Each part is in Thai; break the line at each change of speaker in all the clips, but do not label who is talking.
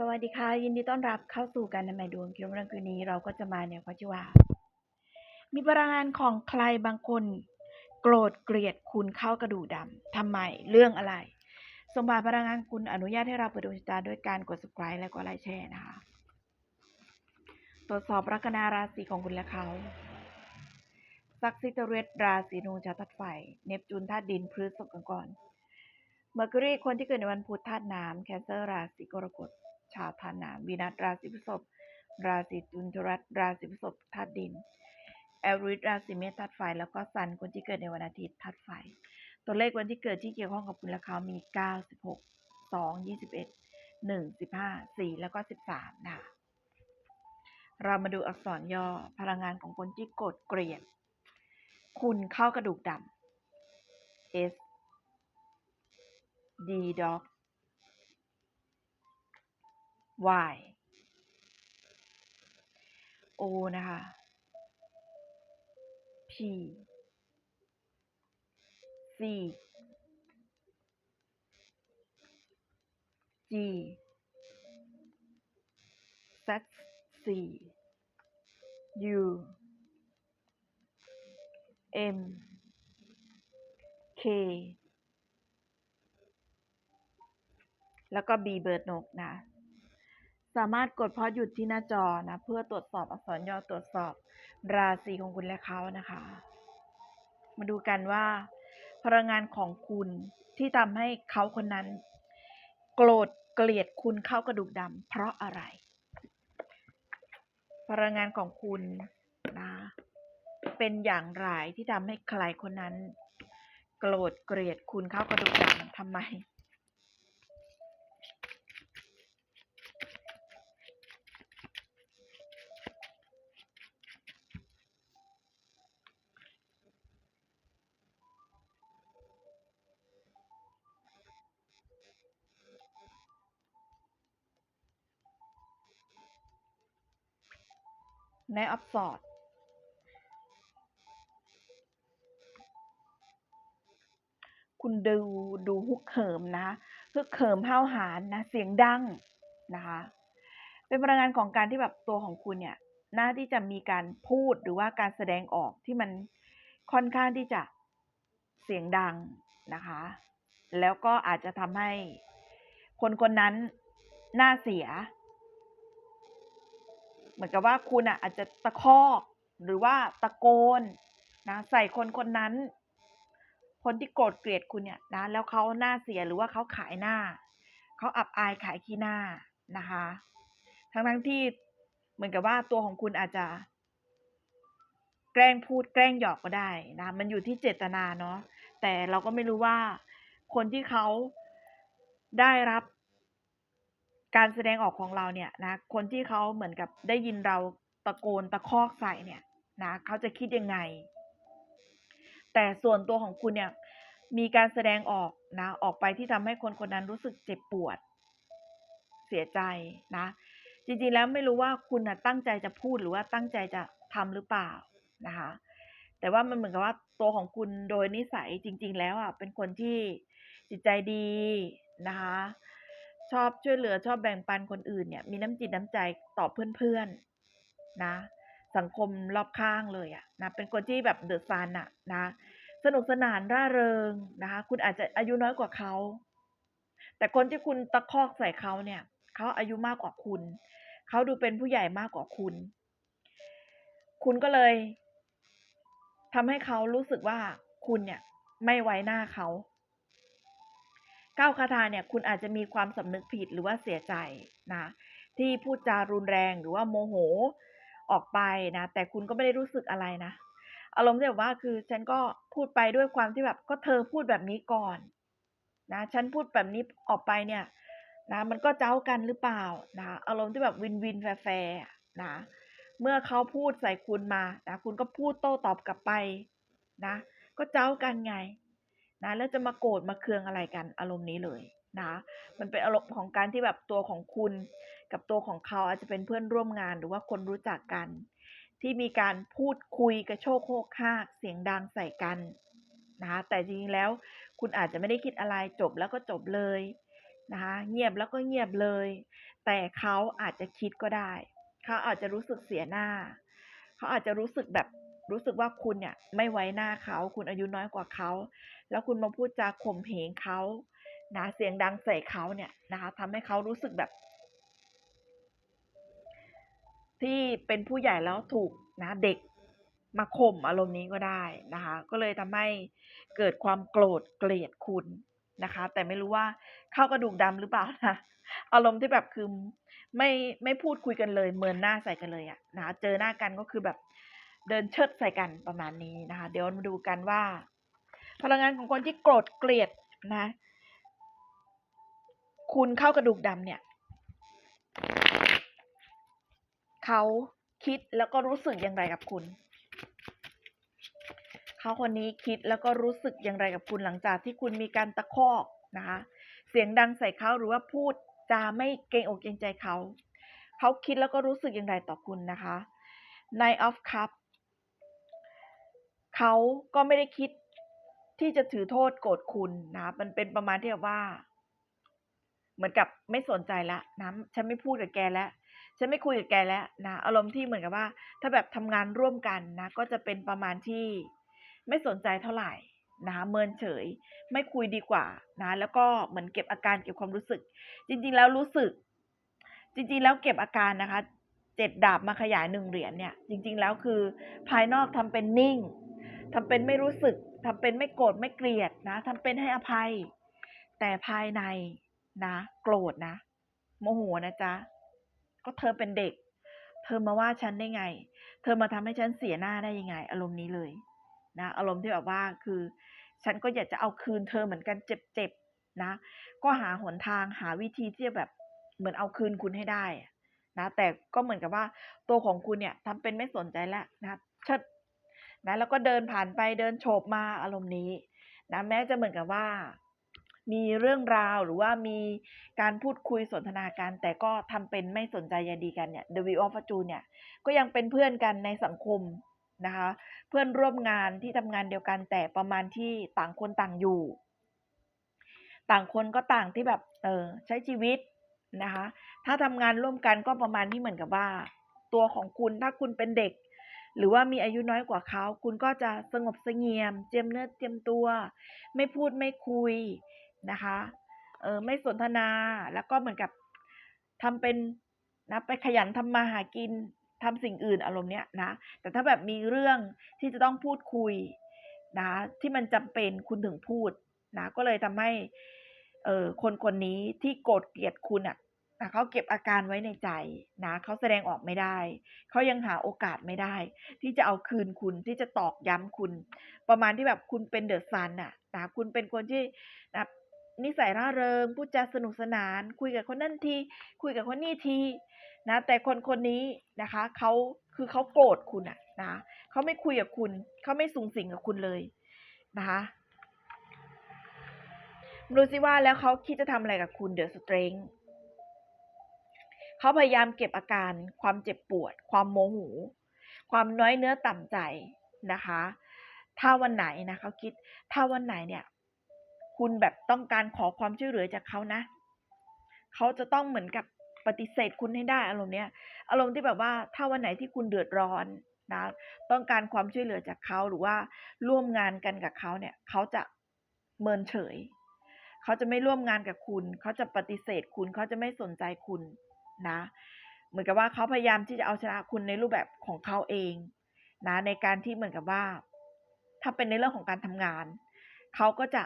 สวัสดีค่ะ ยินดีต้อนรับเข้าสู่การนำมาดวงเกี่ยวกับเรื่องคืนนี้เราก็จะมาเนี่ยก็ชื่อว่ามีพลังงานของใครบางคน โกรธเกลียดคุณเข้ากระดูกดำทำไมเรื่องอะไร สมบัติพลังงานคุณอนุญาตให้เราเปิดดวงชะตาด้วยการกด subscribe และก็ไลค์แชร์นะคะตรวจสอบลัคนาราศีของคุณและเขาซักซิตเรตราศีนูชาวธาตุไฟ เนปจูนธาตุดินพฤษภกันก่อนเมอร์คิวรีคนที่เกิดในวันพุธธาตุน้ำแคนเซอร์ราศีกรกฎ ชาวธาน้ำวีนัสราศีพฤษภราศีตุลจุรัสราศีพฤษภธาตุดินแอลริสราศีเมษธาตุไฟแล้วก็ซันคนที่เกิดในวันอาทิตย์ธาตุไฟ ตัวเลขวันที่เกิดที่เกี่ยวข้องกับคุณและเขามี 9 16 2 21 1 15 4 แล้วก็ 13 นะคะเรามาดูอักษรย่อพลังงานของคนที่โกรธเกลียด คุณเข้ากระดูกดำ S D dog Y O นะคะ P C G Z C U M K แล้วก็ B เบิร์ดนกนะ สามารถกดพอหยุดที่หน้าจอนะ เพื่อตรวจสอบอักษรย่อตรวจสอบราศีของคุณและเขานะคะ มาดูกันว่า พลังงานของคุณที่ทำให้เขาคนนั้น โกรธเกลียดคุณเข้ากระดูกดำเพราะอะไร พลังงานของคุณนะ เป็นอย่างไรที่ทำให้ใครคนนั้น โกรธเกลียดคุณเข้ากระดูกดำทำไม ในอัพสอดคุณดูดูฮุกเหิมนะฮึกเหิมห้าวหาญนะ เสียงดังนะคะ เป็นพลังงานของการที่แบบตัวของคุณเนี่ยน่าที่จะมีการพูดหรือว่าการแสดงออกที่มันค่อนข้างที่จะเสียงดังนะคะ แล้วก็อาจจะทำให้คนคนนั้นหน้าเสีย เหมือนกับว่าคุณอะอาจจะตะคอกหรือว่าตะโกนนะใส่คนคนนั้น คนที่โกรธเกลียดคุณเนี่ยนะแล้วเขาหน้าเสียหรือว่าเขาขายหน้าเขาอับอายขายขี้หน้านะคะ ทั้งทั้งที่เหมือนกับว่าตัวของคุณอาจจะ แกล้งพูดแกล้งหยอกก็ได้นะมันอยู่ที่เจตนาเนาะแต่เราก็ไม่รู้ว่าคนที่เขาได้รับ การแสดงออกของเราเนี่ยนะคนที่เขาเหมือนกับได้ยินเราตะโกนตะคอกใส่เนี่ยนะเขาจะคิดยังไง แต่ส่วนตัวของคุณเนี่ยมีการแสดงออกนะออกไปที่ทำให้คนคนนั้นรู้สึกเจ็บปวด เสียใจนะ จริงๆแล้วไม่รู้ว่าคุณนะตั้งใจจะพูดหรือว่าตั้งใจจะทำหรือเปล่านะคะแต่ว่ามันเหมือนกับว่าตัวของคุณโดยนิสัยจริง ๆ แล้วอะเป็นคนที่จิตใจดีนะคะ ชอบช่วยเหลือชอบแบ่งปันคนอื่นเนี่ย มีน้ำจิตน้ำใจต่อเพื่อนๆนะ สังคมรอบข้างเลยอะนะเป็นคนที่แบบเดือดซานอะนะ สนุกสนานร่าเริงนะคะ คุณอาจจะอายุน้อยกว่าเขา แต่คนที่คุณตะคอกใส่เขาเนี่ยเขาอายุมากกว่าคุณเขาดูเป็นผู้ใหญ่มากกว่าคุณ คุณก็เลยทำให้เขารู้สึกว่าคุณเนี่ย ไม่ไว้หน้าเขา ก้าวคาทาเนี่ยคุณอาจจะมีความสำนึกผิดหรือว่าเสียใจนะที่พูดจารุนแรงหรือว่าโมโหออกไปนะ แต่คุณก็ไม่ได้รู้สึกอะไรนะ อารมณ์ที่แบบว่าคือฉันก็พูดไปด้วยความที่แบบก็เธอพูดแบบนี้ก่อนนะฉันพูดแบบนี้ออกไปเนี่ยนะมันก็เจ้ากันหรือเปล่านะอารมณ์ที่แบบวินวินแฟร์นะเมื่อเขาพูดใส่คุณมานะคุณก็พูดโต้ตอบกลับไปนะก็เจ้ากันไง นะแล้วจะมาโกรธมาเคืองอะไรกันอารมณ์นี้เลยนะมันเป็นอารมณ์ของการที่แบบตัวของคุณ กับตัวของเขาอาจจะเป็นเพื่อนร่วมงานหรือว่าคนรู้จักกัน ที่มีการพูดคุยกระโชกโคกคากเสียงดังใส่กันนะแต่จริงๆแล้วคุณอาจจะไม่ได้คิดอะไรจบแล้วก็จบเลยนะคะเงียบแล้วก็เงียบเลย แต่เขาอาจจะคิดก็ได้ เขาอาจจะรู้สึกเสียหน้า เขาอาจจะรู้สึกแบบ รู้สึกว่าคุณเนี่ยไม่ไว้หน้าเขา คุณอายุน้อยกว่าเขา แล้วคุณมาพูดจาข่มเหงเขานะเสียงดังใส่เขาเนี่ยนะคะทำให้เขารู้สึกแบบ ที่เป็นผู้ใหญ่แล้วถูกนะเด็กมาข่มอารมณ์นี้ก็ได้นะคะ ก็เลยทำให้เกิดความโกรธเกลียดคุณนะคะ แต่ไม่รู้ว่าเข้ากระดูกดำหรือเปล่านะอารมณ์ที่แบบคือไม่ไม่พูดคุยกันเลย เมินหน้าใส่กันเลยอะนะะเจอหน้ากันก็คือแบบ เดินเชิดใส่กันประมาณนี้นะคะ เดี๋ยวมาดูกันว่า พลังงานของคนที่โกรธเกลียดนะ คุณเข้ากระดูกดำเนี่ยเขาคิดแล้วก็รู้สึกอย่างไรกับคุณ เขาคนนี้คิดแล้วก็รู้สึกอย่างไรกับคุณหลังจากที่คุณมีการตะคอกนะคะ เสียงดังใส่เขาหรือว่าพูดจาไม่เกรงอกเกรงใจเขา เขาคิดแล้วก็รู้สึกอย่างไรต่อคุณนะคะ Nine of Cup เขาก็ไม่ได้คิดที่จะถือโทษโกรธคุณนะ มันเป็นประมาณที่แบบว่า เหมือนกับไม่สนใจละนะฉันไม่พูดกับแกแล้วฉันไม่คุยกับแกแล้วนะอารมณ์ที่เหมือนกับว่า ถ้าแบบทำงานร่วมกันนะ ก็จะเป็นประมาณที่ไม่สนใจเท่าไหร่นะคะเมินเฉย ไม่คุยดีกว่านะ แล้วก็เหมือนเก็บอาการเก็บความรู้สึก จริง ๆ แล้วรู้สึก จริง ๆ แล้วเก็บอาการนะคะเจ็ดดาบมาขยายหนึ่งเหรียญเนี่ย จริง ๆ แล้วคือ ภายนอกทำเป็นนิ่ง ทำเป็นไม่รู้สึกทำเป็นไม่โกรธไม่เกลียดนะทำเป็นให้อภัย แต่ภายในนะ โกรธนะ โมโหนะจ๊ะ ก็เธอเป็นเด็ก เธอมาว่าฉันได้ไง เธอมาทำให้ฉันเสียหน้าได้ยังไง อารมณ์นี้เลยนะอารมณ์ที่แบบว่าคือ ฉันก็อยากจะเอาคืนเธอเหมือนกันเจ็บๆนะ ก็หาหนทางหาวิธีที่จะแบบเหมือนเอาคืนคุณให้ได้นะแต่ก็เหมือนกับว่าตัวของคุณเนี่ยทำเป็นไม่สนใจแล้วนะเชิด นะแล้วก็เดินผ่านไปเดินโฉบมาอารมณ์นี้นะแม้จะเหมือนกับว่า มีเรื่องราวหรือว่ามีการพูดคุยสนทนากันแต่ก็ทำเป็นไม่สนใจใยดีกันเนี่ย The Wheel of Fortune เนี่ยก็ยังเป็นเพื่อนกันในสังคมนะคะ เพื่อนร่วมงานที่ทำงานเดียวกันแต่ประมาณที่ต่างคนต่างอยู่ ต่างคนก็ต่างที่แบบเออใช้ชีวิตนะคะ ถ้าทำงานร่วมกันก็ประมาณที่เหมือนกับว่า ตัวของคุณถ้าคุณเป็นเด็ก หรือว่ามีอายุน้อยกว่าเขา คุณก็จะสงบเสงี่ยม เจียมเนื้อเจียมตัว ไม่พูดไม่คุยนะคะเออไม่สนทนาแล้วก็เหมือนกับทำเป็นนะไปขยันทำมาหากินทำสิ่งอื่นอารมณ์เนี้ยนะ แต่ถ้าแบบมีเรื่องที่จะต้องพูดคุยนะที่มันจำเป็นคุณถึงพูดนะก็เลยทำให้เออคนคนนี้ที่โกรธเกลียดคุณอะ นะเขาเก็บอาการไว้ในใจนะเขาแสดงออกไม่ได้ เขายังหาโอกาสไม่ได้ ที่จะเอาคืนคุณที่จะตอกย้ำคุณ ประมาณที่แบบคุณเป็นเดอะซันน่ะนะคุณเป็นคนที่นะนิสัยร่าเริงพูดจาสนุกสนาน คุยกับคนนั่นที คุยกับคนนี่ทีนะแต่คนคนนี้นะคะเขาคือเขาโกรธคุณอะนะเขาไม่คุยกับคุณเขาไม่สูงสิงกับคุณเลยนะคะดูสิว่าแล้วเขาคิดจะทำอะไรกับคุณเดอะสเตรง เขาพยายามเก็บอาการ ความเจ็บปวด ความโมโหความน้อยเนื้อต่ำใจนะคะ ถ้าวันไหนนะเขาคิด ถ้าวันไหนเนี่ย คุณแบบต้องการขอความช่วยเหลือจากเขานะเขาจะต้องเหมือนกับปฏิเสธคุณให้ได้อารมณ์เนี้ย อารมณ์ที่แบบว่าถ้าวันไหนที่คุณเดือดร้อนนะ ต้องการความช่วยเหลือจากเขาหรือว่าร่วมงานกันกับเขาเนี่ย เขาจะเมินเฉย เขาจะไม่ร่วมงานกับคุณ เขาจะปฏิเสธคุณ เขาจะไม่สนใจคุณ นะ เหมือนกับว่าเขาพยายามที่จะเอาชนะคุณในรูปแบบของเขาเองนะในการที่เหมือนกับว่า ถ้าเป็นในเรื่องของการทำงาน เขาก็จะ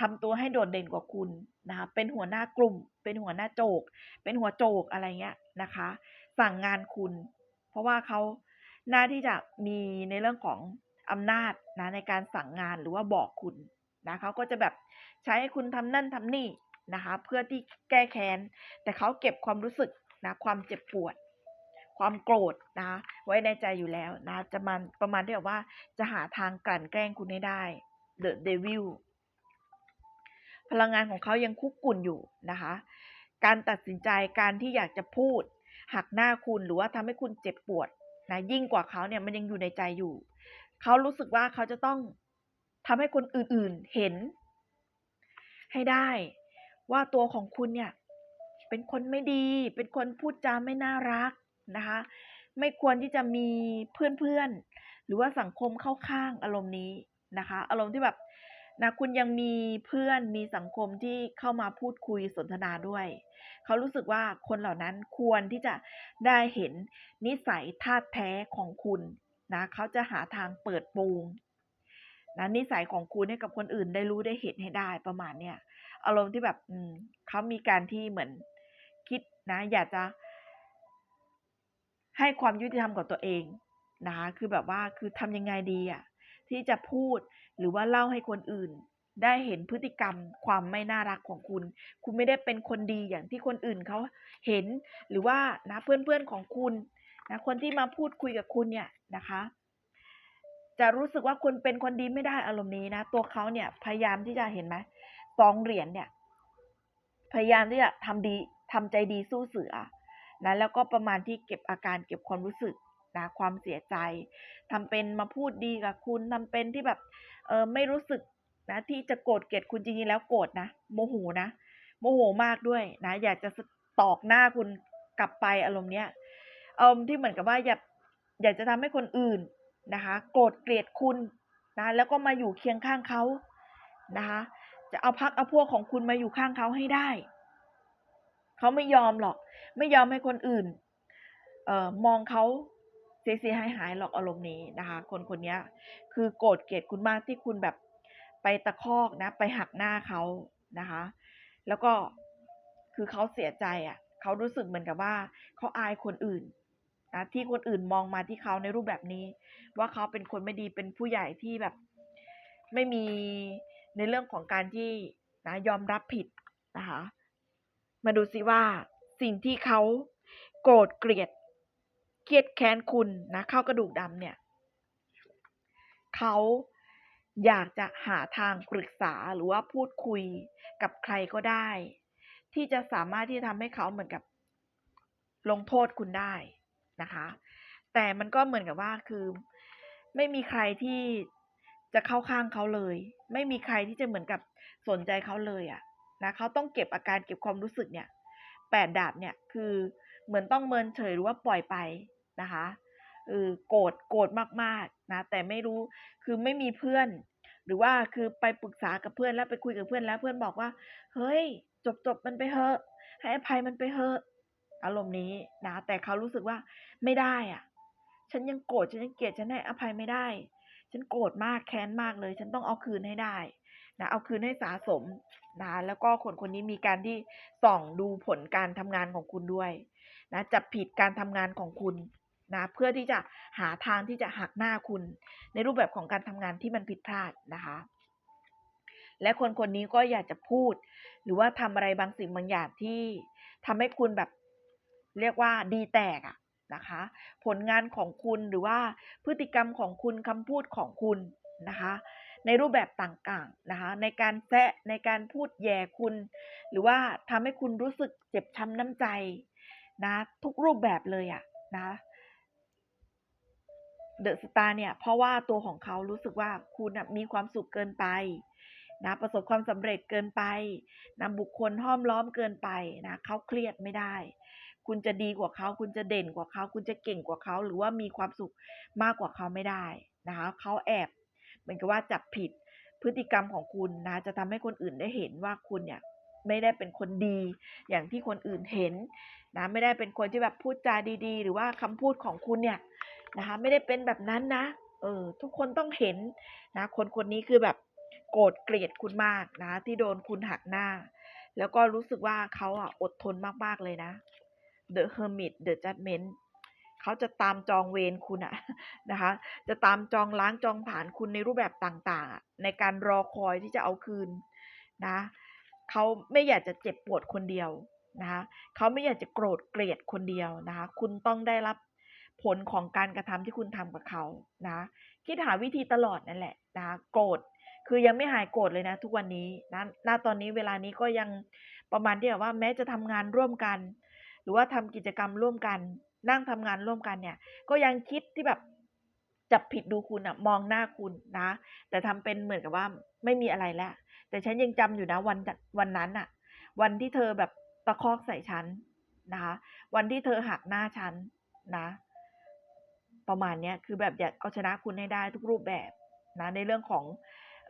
ทำตัวให้โดดเด่นกว่าคุณนะคะเป็นหัวหน้ากลุ่ม เป็นหัวหน้าโจก เป็นหัวโจกอะไรเงี้ยนะคะ สั่งงานคุณ เพราะว่าเขาหน้าที่จะมีในเรื่องของอำนาจนะในการสั่งงานหรือว่าบอกคุณนะเขาก็จะแบบใช้ให้คุณทำนั่นทำนี่นะคะ เพื่อที่แก้แค้น แต่เขาเก็บความรู้สึก นะความเจ็บปวด ความโกรธนะไว้ในใจอยู่แล้วนะจะมันประมาณที่แบบว่าจะหาทางกลั่นแกล้งคุณให้ได้ The Devil พลังงานของเขายังคุกกุ่นอยู่นะคะ การตัดสินใจการที่อยากจะพูดหักหน้าคุณหรือว่าทำให้คุณเจ็บปวดนะยิ่งกว่าเขาเนี่ยมันยังอยู่ในใจอยู่ เขารู้สึกว่าเขาจะต้องทำให้คนอื่นๆเห็น ให้ได้ ว่าตัวของคุณเนี่ย เป็นคนไม่ดี เป็นคนพูดจาไม่น่ารักนะคะ ไม่ควรที่จะมีเพื่อนๆ หรือว่าสังคมเข้าข้างอารมณ์นี้นะคะ อารมณ์ที่แบบนะคุณยังมีเพื่อนมีสังคมที่เข้ามาพูดคุยสนทนาด้วย เขารู้สึกว่าคนเหล่านั้นควรที่จะได้เห็นนิสัยธาตุแท้ของคุณนะเขาจะหาทางเปิดโปงนะนิสัยของคุณให้กับคนอื่นได้รู้ได้เห็นให้ได้ประมาณเนี้ยอารมณ์ที่แบบเขามีการที่เหมือน คิดนะ อยากจะให้ความยุติธรรมกับตัวเองนะคะคือแบบว่าคือทำยังไงดีอะที่จะพูดหรือว่าเล่าให้คนอื่น ได้เห็นพฤติกรรมความไม่น่ารักของคุณ คุณไม่ได้เป็นคนดีอย่างที่คนอื่นเขาเห็นหรือว่านะเพื่อนๆของคุณนะคนที่มาพูดคุยกับคุณเนี่ยนะคะ จะรู้สึกว่าคุณเป็นคนดีไม่ได้อารมณ์นี้นะ ตัวเขาเนี่ยพยายามที่จะเห็นไหมสองเหรียญเนี่ย พยายามที่จะทำดี ทำใจดีสู้เสือนะแล้วก็ประมาณที่เก็บอาการเก็บความรู้สึกนะความเสียใจทำเป็นมาพูดดีกับคุณทำเป็นที่แบบเออไม่รู้สึกนะที่จะโกรธเกลียดคุณจริงๆแล้วโกรธนะโมโหนะโมโหมากด้วยนะอยากจะตอกหน้าคุณกลับไปอารมณ์เนี้ยอารมณ์ที่เหมือนกับว่าอยากอยากจะทำให้คนอื่นนะคะ โกรธเกลียดคุณนะแล้วก็มาอยู่เคียงข้างเขานะคะ จะเอาพักเอาพวกของคุณมาอยู่ข้างเขาให้ได้ เขาไม่ยอมหรอก ไม่ยอมให้คนอื่นเอ่อมองเขาเสียหายหายหรอกอารมณ์นี้นะคะ คนคนนี้คือโกรธเกลียดคุณมากที่คุณแบบไปตะคอกนะ ไปหักหน้าเขานะคะ แล้วก็คือเขาเสียใจอะเขารู้สึกเหมือนกับว่าเขาอายคนอื่นนะที่คนอื่นมองมาที่เขาในรูปแบบนี้ ว่าเขาเป็นคนไม่ดีเป็นผู้ใหญ่ที่แบบไม่มีในเรื่องของการที่นะยอมรับผิดนะคะ มาดูซิว่าสิ่งที่เขาโกรธเกลียดเครียดแค้นคุณนะเข้ากระดูกดำเนี่ยเขาอยากจะหาทางปรึกษาหรือว่าพูดคุยกับใครก็ได้ ที่จะสามารถที่ทำให้เขาเหมือนกับลงโทษคุณได้นะคะ แต่มันก็เหมือนกับว่าคือ ไม่มีใครที่จะเข้าข้างเขาเลย ไม่มีใครที่จะเหมือนกับสนใจเขาเลยอะ่ะ นะเขาต้องเก็บอาการเก็บความรู้สึกเนี่ยแปดดาบเนี่ยคือเหมือนต้องเมินเฉยหรือว่าปล่อยไปนะคะเออโกรธโกรธมากๆนะแต่ไม่รู้คือไม่มีเพื่อน หรือว่าคือไปปรึกษากับเพื่อนแล้วไปคุยกับเพื่อนแล้วเพื่อนบอกว่า เฮ้ย จบจบมันไปเถอะให้อภัยมันไปเถอะอารมณ์นี้นะแต่เขารู้สึกว่าไม่ได้อะ ฉันยังโกรธฉันยังเกลียดฉันให้อภัยไม่ได้ ฉันโกรธมากแค้นมากเลย ฉันต้องเอาคืนให้ได้ นะเอาคืนให้สะสมนะแล้วก็คนคนนี้มีการที่ส่องดูผลการทำงานของคุณด้วยนะจับผิดการทำงานของคุณนะเพื่อที่จะหาทางที่จะหักหน้าคุณ ในรูปแบบของการทำงานที่มันผิดพลาดนะคะ และคนคนนี้ก็อยากจะพูด หรือว่าทำอะไรบางสิ่งบางอย่างที่ทำให้คุณแบบเรียกว่าดีแตกอะนะคะ ผลงานของคุณหรือว่าพฤติกรรมของคุณคำพูดของคุณนะคะ ในรูปแบบต่างๆนะคะ ในการแซะในการพูดแย่คุณ หรือว่าทำให้คุณรู้สึกเจ็บช้ำน้ำใจนะทุกรูปแบบเลยอะนะเดอะสตาร์เนี่ยเพราะว่าตัวของเขารู้สึกว่าคุณมีความสุขเกินไปนะประสบความสำเร็จเกินไปนะบุคคลห้อมล้อมเกินไปนะเขาเครียดไม่ได้ คุณจะดีกว่าเขาคุณจะเด่นกว่าเขา คุณจะเก่งกว่าเขา หรือว่ามีความสุขมากกว่าเขาไม่ได้นะคะเขาแอบ เหมือนกับว่าจับผิดพฤติกรรมของคุณนะจะทำให้คนอื่นได้เห็นว่าคุณเนี่ยไม่ได้เป็นคนดี อย่างที่คนอื่นเห็นนะไม่ได้เป็นคนที่แบบพูดจาดีๆ หรือว่าคำพูดของคุณเนี่ยนะคะไม่ได้เป็นแบบนั้นนะเออทุกคนต้องเห็นนะคนคนนี้คือแบบโกรธเกลียดคุณมากนะ ที่โดนคุณหักหน้า แล้วก็รู้สึกว่าเขาอะอดทนมากๆเลยนะ The Hermit The Judgment เขาจะตามจองเวรคุณอะนะคะ จะตามจองล้างจองผ่านคุณในรูปแบบต่างๆ ในการรอคอยที่จะเอาคืนนะเขาไม่อยากจะเจ็บปวดคนเดียวนะคะเขาไม่อยากจะโกรธเกลียดคนเดียวนะคะ คุณต้องได้รับผลของการกระทำที่คุณทำกับเขานะคิดหาวิธีตลอดนั่นแหละนะโกรธคือยังไม่หายโกรธเลยนะ ทุกวันนี้นะณตอนนี้เวลานี้ก็ยังประมาณที่แบบว่าแม้จะทำงานร่วมกัน หรือว่าทำกิจกรรมร่วมกัน นั่งทำงานร่วมกันเนี่ย ก็ยังคิดที่แบบจับผิดดูคุณอะมองหน้าคุณนะ แต่ทำเป็นเหมือนกับว่าไม่มีอะไรแล้วแต่ฉันยังจำอยู่นะวันวันนั้นอะวันที่เธอแบบตะคอกใส่ฉันนะคะ วันที่เธอหักหน้าฉันนะ ประมาณเนี้ยคือแบบอยากเอาชนะคุณให้ได้ทุกรูปแบบนะในเรื่องของ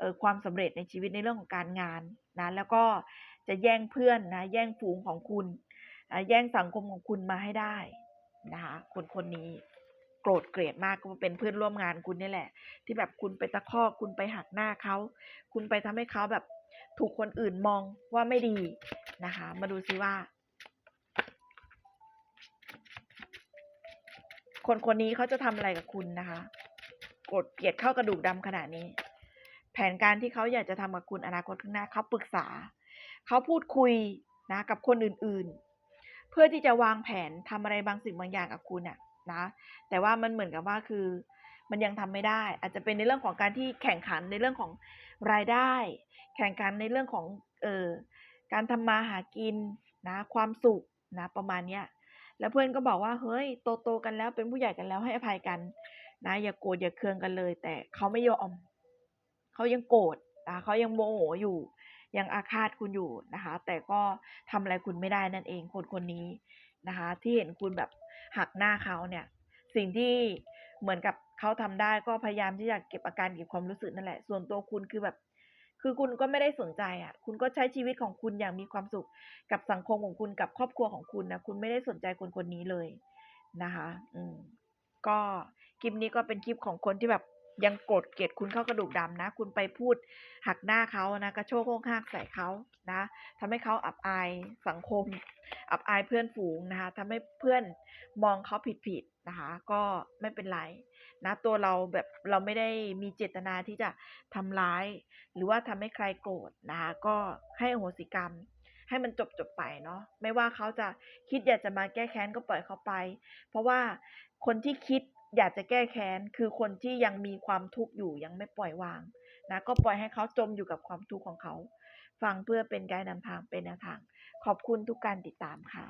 ออความสำเร็จในชีวิตในเรื่องของการงานนะแล้วก็จะแย่งเพื่อนนะแย่งฝูงของคุณนะแย่งสังคมของคุณมาให้ได้ นะคะคนคนนี้โกรธเกลียดมากก็เป็นเพื่อนร่วมงานคุณนี่แหละ ที่แบบคุณไปตะคอกคุณไปหักหน้าเขาคุณไปทำให้เขาแบบถูกคนอื่นมองว่าไม่ดีนะคะ มาดูซิว่า คนคนนี้เขาจะทำอะไรกับคุณนะคะโกรธเกลียดเข้ากระดูกดำขนาดนี้ แผนการที่เขาอยากจะทำกับคุณอนาคตข้างหน้าเขาปรึกษาเขาพูดคุยนะกับคนอื่นๆ เพื่อที่จะวางแผนทำอะไรบางสิ่งบางอย่างกับคุณอะนะ แต่ว่ามันเหมือนกับว่าคือมันยังทำไม่ได้ อาจจะเป็นในเรื่องของการที่แข่งขันในเรื่องของรายได้ แข่งขันในเรื่องของเอ่อการทำมาหากินนะความสุขนะประมาณเนี้ยแล้วเพื่อนก็บอกว่าเฮ้ยโตโตๆกันแล้วเป็นผู้ใหญ่กันแล้วให้อภัยกันนะอย่าโกรธอย่าเคืองกันเลย แต่เขาไม่ยอมเขายังโกรธนะเขายังโมโหอยู่ ยังอาฆาตคุณอยู่นะคะ แต่ก็ทำอะไรคุณไม่ได้นั่นเองคนคนนี้นะคะ ที่เห็นคุณแบบหักหน้าเขาเนี่ย สิ่งที่เหมือนกับเขาทำได้ก็พยายามที่จะเก็บอาการเก็บความรู้สึกนั่นแหละ ส่วนตัวคุณคือแบบ คือคุณก็ไม่ได้สนใจอะ คุณก็ใช้ชีวิตของคุณอย่างมีความสุข กับสังคมของคุณกับครอบครัวของคุณนะคุณไม่ได้สนใจคนคนนี้เลยนะคะ อืมก็คลิปนี้ก็เป็นคลิปของคนที่แบบ ยังโกรธเกลียดคุณเข้ากระดูกดำนะ คุณไปพูดหักหน้าเขานะกระโชกโค้งหักใส่เขานะทำให้เขาอับอายสังคม อับอายเพื่อนฝูงนะคะทำให้เพื่อนมองเขาผิดๆนะคะ ก็ไม่เป็นไรนะตัวเราแบบเราไม่ได้มีเจตนาที่จะทำร้าย หรือว่าทำให้ใครโกรธนะคะก็ให้อโหสิกรรมให้มันจบจบๆไปเนาะไม่ว่าเขาจะคิดอยากจะมาแก้แค้นก็ปล่อยเขาไป เพราะว่าคนที่คิด อยากจะแก้แค้นคือคนที่ยังมีความทุกข์อยู่ยังไม่ปล่อยวางนะก็ปล่อยให้เขาจมอยู่กับความทุกข์ของเขา ฟังเพื่อเป็นไกด์นำทางเป็นแนวทาง ขอบคุณทุกการติดตามค่ะ